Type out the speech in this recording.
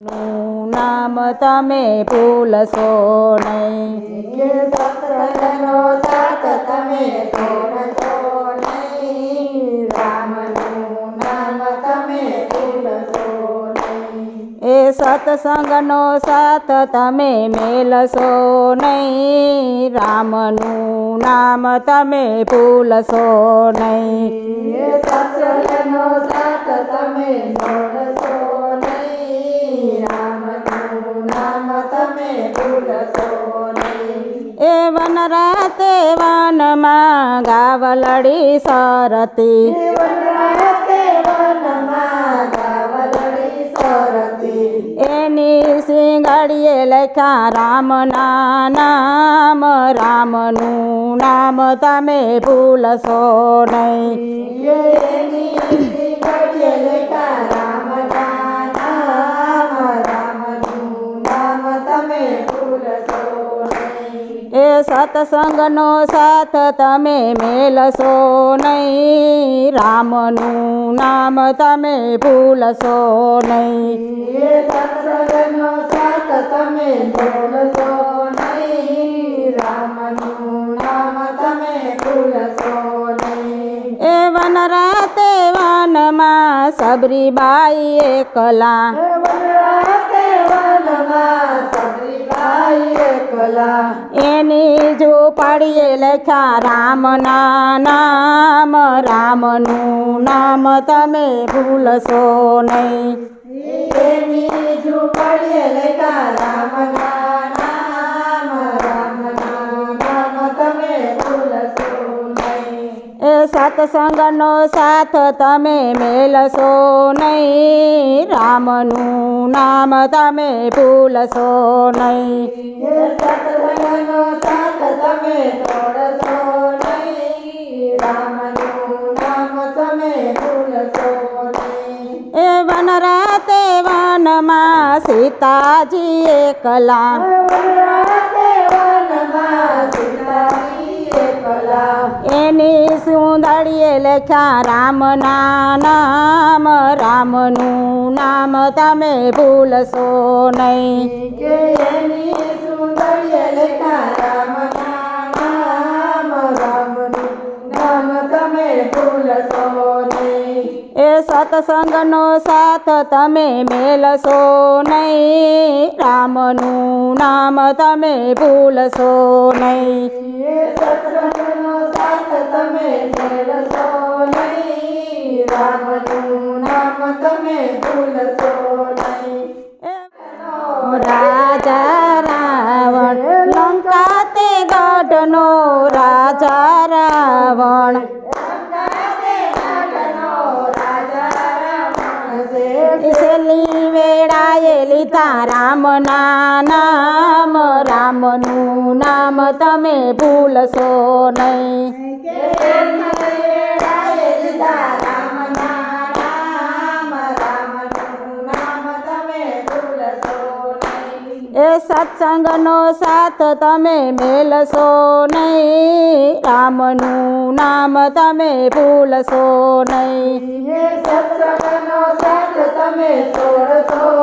નું નામ તમે ભૂલશો નહીં. એ સત્સંગનો સાથ તમે છોડશો નહીં. રામનું નામ તમે ભૂલશો નહીં. એ સત્સંગનો સાથ તમે મેલશો નહીં. રામનું નામ તમે ભૂલશો નહીં. સત્સંગનો સાથ તમે છોડશો વનમાં ગાવલડી સરતી. એની સિંગડીએ લખ્યા રામના નામ રામનું નામ તમે ભૂલશો નહીં. સત્સંગનો સાથ તમે મેલશો નહીં. રામનું નામ તમે ભૂલશો નહીં. એ સત્સંગનો સાથ તમે ભૂલશો નહીં. રામનું નામ તમે ભૂલશો નહીં. એ વન રાતે વનમાં સબરીબાઈ એકલા વનરાતે વનમાં સબરીબાઈ એકલા એની ઝૂંપડીએ લખ્યા, રામના નામ, રામનું નામ તમે ભૂલશો નહીં. એની ઝૂંપડીએ લખ્યા, રામના સત્સંગનો સાથ તમે મેલશો નહીં. રામનું નામ તમે ભૂલશો નહીં. સત્સંગનો સાથ તમે છોડશો નહીં. રામનું નામ તમે ભૂલશો નહીં. એ વન રાતે વનમાં સીતાજી એકલા વનરાતે વનમાં સીતાજી એકલા સુંદરીએ લખ્યા રામના નામ. રામનું નામ તમે ભૂલશો નહીં. એ સત્સંગનો સાથ તમે મેલશો નહીં. રામનું નામ તમે ભૂલશો નહીં. તમે ભૂલશો નહીં રામનું નામ તમે ભૂલશો નહીં. રાજા લીધા રામના નામ રામનું નામ તમે ભૂલશો નહીં એ સત્સંગનો સાથ તમે મેલશો નહીં. રામનું નામ તમે ભૂલશો નહીં. સત્સંગનો સાથ તમે છોડશો